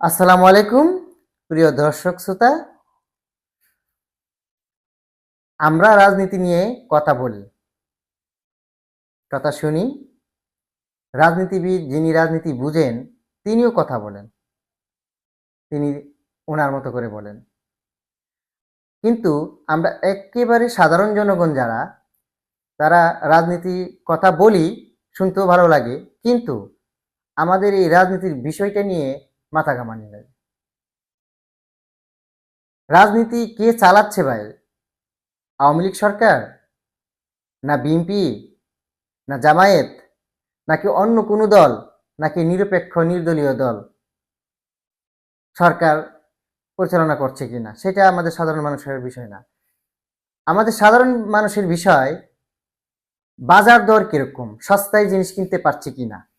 আসসালামু আলাইকুম, প্রিয় দর্শক শ্রোতা। আমরা রাজনীতি নিয়ে কথা বলি। কথা শুনি। রাজনীতিবিদ যিনি রাজনীতি বুঝেন, তিনিও কথা বলেন। তিনি ওনার মতো করে বলেন। কিন্তু আমরা একেবারে সাধারণ জনগণ যারা, তারা রাজনীতি কথা বলি, শুনতেও ভালো লাগে। কিন্তু আমাদের এই রাজনীতির বিষয়টা নিয়ে মাথা ঘামানি লাগে রাজনীতি কে চালাচ্ছে ভাই? আওয়ামী লীগ সরকার? না বিএনপি? না জামায়াত? নাকি অন্য কোনো দল? নাকি নিরপেক্ষ, নির্দলীয় দল? সরকার পরিচালনা করছে কিনা? সেটা আমাদের সাধারণ মানুষের বিষয় না। আমাদের সাধারণ মানুষের বিষয়, বাজার দর কীরকম? সস্তায় জিনিস কিনতে পারছি কিনা?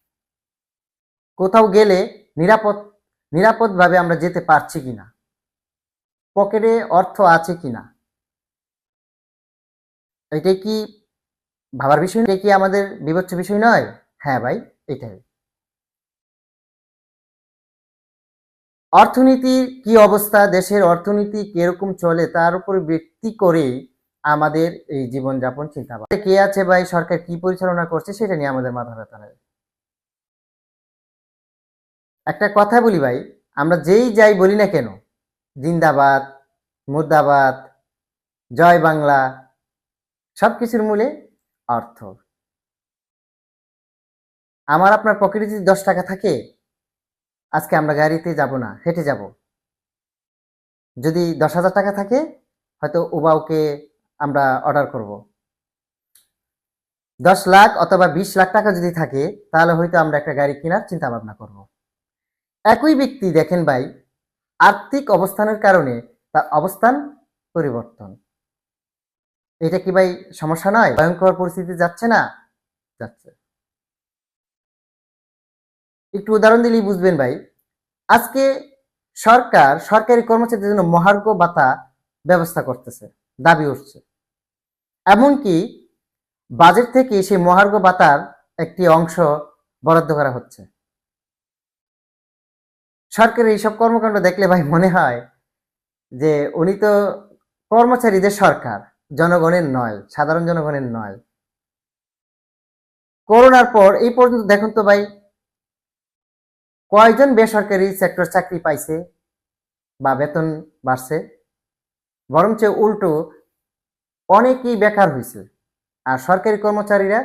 কোথাও গেলে নিরাপদ নিরাপদভাবে আমরা যেতে পারছি কিনা? পকেটে অর্থ আছে কিনা? এটাই কি ভাবার বিষয়? এটা কি আমাদের বিবেচ্য বিষয় নয়? হ্যাঁ ভাই, এটাই। অর্থনীতির কি অবস্থা? দেশের অর্থনীতি কীরকম চলে? তার উপর ভিত্তি করে আমাদের এই জীবনযাপন চিন্তা। কে আছে ভাই? সরকার কি পরিচালনা করছে? সেটা নিয়ে আমাদের মাথা ব্যথা নেই একটা কথা বলি ভাই, আমরা যেই যাই বলি না কেন, জিন্দাবাদ, মুর্দাবাদ, জয় বাংলা সব কিছুর মূলে অর্থ। আমার আপনার পকেটে যদি দশ টাকা থাকে, আজকে আমরা গাড়িতে যাব না, হেঁটে যাব। যদি দশ হাজার টাকা থাকে, হয়তো উবাউকে আমরা অর্ডার করব। দশ লাখ অথবা বিশ লাখ টাকা যদি থাকে, তাহলে হয়তো আমরা একটা গাড়ি কেনার চিন্তা ভাবনা করব। একই ব্যক্তি, দেখেন ভাই, আর্থিক অবস্থানের কারণে তার অবস্থান পরিবর্তন। এটা কি ভাই সমস্যা নয়? ভয়ঙ্কর পরিস্থিতি যাচ্ছে না? যাচ্ছে। একটু উদাহরণ দিলেই বুঝবেন ভাই। আজকে সরকার, সরকারি কর্মচারীদের জন্য মহার্ঘ ভাতা ব্যবস্থা করতেছে, দাবি উঠছে। এমনকি বাজেট থেকে সেই মহার্ঘ ভাতার একটি অংশ বরাদ্দ করা হচ্ছে। সরকারের এইসব কর্মকাণ্ড দেখলে ভাই মনে হয় যে উনি তো কর্মচারীদের সরকার, জনগণের নয়, সাধারণ জনগণের নয়। করোনার পর এই পর্যন্ত দেখুন তো ভাই, কয়জন বেসরকারি সেক্টর চাকরি পাইছে বা বেতন বাড়ছে? বরঞ্চ উল্টো অনেকেই বেকার হয়েছে আর সরকারি কর্মচারীরা,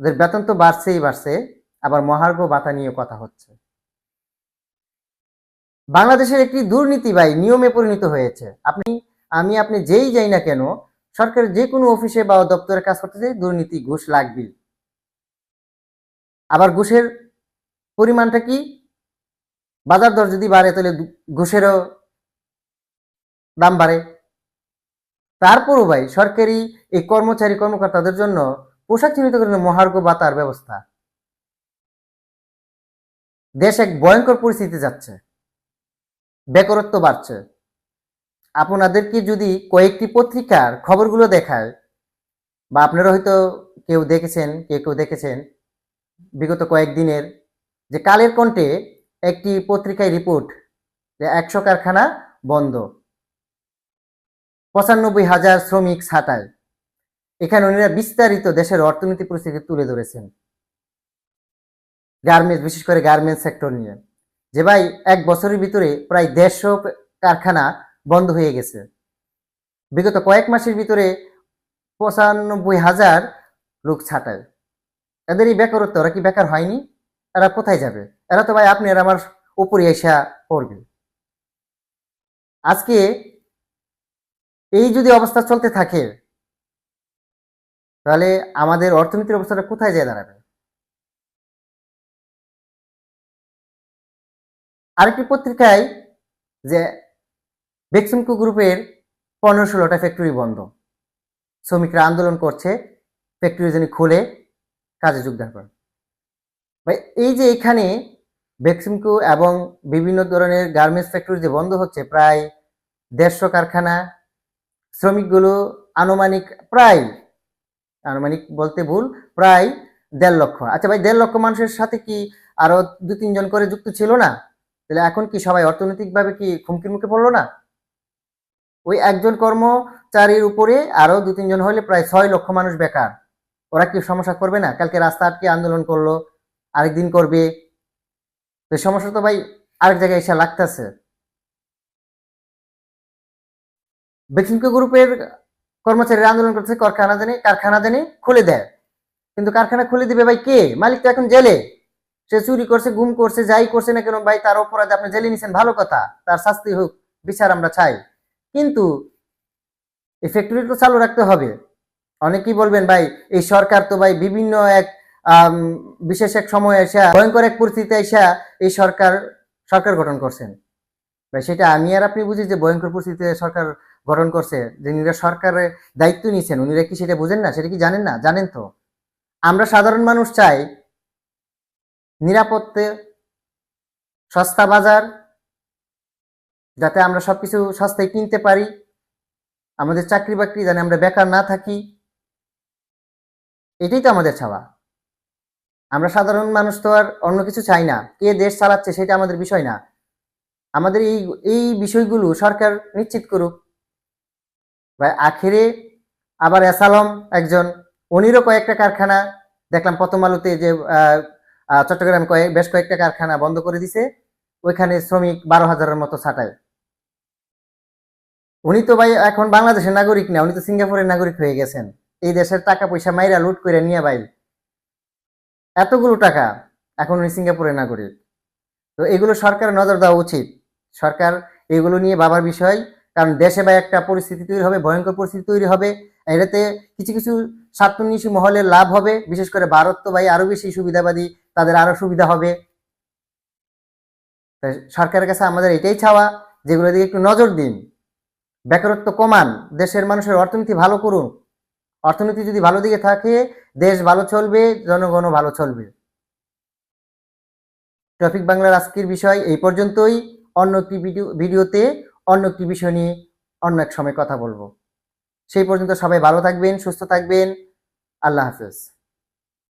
ওদের বেতন তো বাড়ছেই বাড়ছে, আবার মহার্ঘ ভাতা নিয়ে কথা হচ্ছে। বাংলাদেশের একটি দুর্নীতি ভাই নিয়মে পরিণত হয়েছে। আপনি, আমি, আপনি যেই যাই না কেন, সরকারের যে কোনো অফিসে বা দপ্তরে কাজ করতে যাই দুর্নীতি, ঘুষ লাগবেই। আবার ঘুষের পরিমাণটা কি? বাজার দর যদি বাড়ে, তাহলে ঘুষেরও দাম বাড়ে। তারপরও ভাই, সরকারি এই কর্মচারী, কর্মকর্তাদের জন্য পোশাক চিহ্নিত করে মহার্ঘ ভাতার ব্যবস্থা। দেশ এক ভয়ঙ্কর পরিস্থিতি যাচ্ছে। বেকারত্ব বাড়ছে। আপনাদেরকে যদি কয়েকটি পত্রিকার খবরগুলো দেখায়, বা আপনারা হয়তো কেউ দেখেছেন কেউ কেউ দেখেছেন, বিগত কয়েকদিনের যে কালের কণ্ঠে একটি পত্রিকায় রিপোর্ট যে একশো কারখানা বন্ধ, পঁচানব্বই হাজার শ্রমিক ছাঁটায় এখানে উনিরা বিস্তারিত দেশের অর্থনীতি পরিস্থিতি তুলে ধরেছেন। গার্মেন্টস, বিশেষ করে গার্মেন্টস সেক্টর নিয়ে। যে ভাই, এক বছরের ভিতরে প্রায় দেড়শো কারখানা বন্ধ হয়ে গেছে। বিগত কয়েক মাসের ভিতরে পঁচানব্বই হাজার লোক ছাটায়। এদের এই বেকারত্ব, ওরা কি বেকার হয়নি? এরা কোথায় যাবে? এরা তো ভাই আপনি আমার উপরে এসা পড়বে। আজকে এই যদি অবস্থা চলতে থাকে, তাহলে আমাদের অর্থনীতির অবস্থাটা কোথায় যেয়ে দাঁড়াবে? আরেকটি পত্রিকায় যে বেক্সিমকো গ্রুপের পনেরো ষোলোটা ফ্যাক্টরি বন্ধ। শ্রমিকরা আন্দোলন করছে ফ্যাক্টরি যেন খুলে, কাজে যোগদান করেন ভাই, এই যে এখানে বেক্সিমকো এবং বিভিন্ন ধরনের গার্মেন্টস ফ্যাক্টরি যে বন্ধ হচ্ছে, প্রায় দেড়শো কারখানা, শ্রমিকগুলো আনুমানিক প্রায়, আনুমানিক বলতে ভুল, প্রায় দেড় লক্ষ। আচ্ছা ভাই, দেড় লক্ষ মানুষের সাথে কি আরও দু তিনজন করে যুক্ত ছিল না? তাহলে এখন কি সবাই অর্থনৈতিকভাবে কি হুমকির মুখে পড়ল না? ওই একজন কর্মচারীর উপরে আরও দু, তিনজন হলে প্রায় ছয় লক্ষ মানুষ বেকার। ওরা কি সমস্যা করবে না? কালকে রাস্তা আটকে আন্দোলন করল, আরেকদিন করবে। তো সমস্যা তো ভাই আরেক জায়গায় এসে লাগতেছে। বেক্সিমকো গ্রুপের কর্মচারীরা আন্দোলন করছে কারখানা জানি কারখানা জানি খুলে দেয়। কিন্তু কারখানা খুলে দিবে ভাই কে? মালিক তো এখন জেলে। সে চুরি করছে, গুম করছে, যাই করছে না কেন, ভাই, তার অপরাধে আপনি জেলে নিছেন, ভালো কথা। তার শাস্তি হোক, বিচার আমরা চাই। কিন্তু এই ফ্যাক্টরি তো চালু রাখতে হবে। অনেকেই বলবেন, ভাই, এই সরকার তো ভাই বিভিন্ন এক বিশেষ এক সময় এসে ভয়ঙ্কর এক পরিস্থিতিতে এসে এই সরকার সরকার গঠন করছেন। ভাই, সেটা আমি আর আপনি বুঝি যে ভয়ঙ্কর পরিস্থিতিতে সরকার গঠন করছে, যে যিনিরা সরকারের দায়িত্ব নিয়েছেন উনিরা কি সেটা বুঝেন না? সেটা কি জানেন না? জানেন তো। আমরা সাধারণ মানুষ চাই নিরাপত্তে, সস্তা বাজার, যাতে আমরা সবকিছু সস্তায় কিনতে পারি, আমাদের চাকরি বাকরি যেন আমরা বেকার না থাকি, এটাই তো আমাদের চাওয়া। আমরা সাধারণ মানুষ তো আর অন্য কিছু চাই না। কে দেশ চালাচ্ছে সেটা আমাদের বিষয় না। আমাদের এই এই বিষয়গুলো সরকার নিশ্চিত করুক। ভাই, আখেরে আবার এসালম একজন উনিরও কয়েকটা কারখানা, দেখলাম প্রথম আলোতে যে চট্টগ্রামে কয়েক বেশ কয়েকটা কারখানা বন্ধ করে দিছে। ওইখানে শ্রমিক বারো হাজারের মতো ছাটায় উনি তো ভাই এখন বাংলাদেশের নাগরিক না, উনি তো সিঙ্গাপুরের নাগরিক হয়ে গেছেন। এই দেশের টাকা পয়সা মাইরা লুট করে নিয়ে ভাই। এতগুলো টাকা এখন উনি সিঙ্গাপুরের নাগরিক। তো এগুলো সরকারের নজর দেওয়া উচিত। সরকার এগুলো নিয়ে ভাবার বিষয়, কারণ দেশে বা একটা পরিস্থিতি তৈরি হবে, ভয়ঙ্কর পরিস্থিতি তৈরি হবে। এটাতে কিছু কিছু স্বার্থন্বেষী মহলের লাভ হবে। বিশেষ করে ভারত তো ভাই আরও বেশি সুবিধাবাদী তাদের আরও সুবিধা হবে। সরকারের কাছে আমাদের এটাই চাওয়া, যেগুলো দিকে একটু নজর দিন। বেকারত্ব কমান, দেশের মানুষের অর্থনীতি ভালো করুন। অর্থনীতি যদি ভালো দিকে থাকে, দেশ ভালো চলবে, জনগণও ভালো চলবে। টপিক বাংলার আজকের বিষয় এই পর্যন্তই। অন্য একটি ভিডিও ভিডিওতে অন্য একটি বিষয় নিয়ে অন্য এক সময় কথা বলব। সেই পর্যন্ত সবাই ভালো থাকবেন, সুস্থ থাকবেন। আল্লাহ হাফেজ।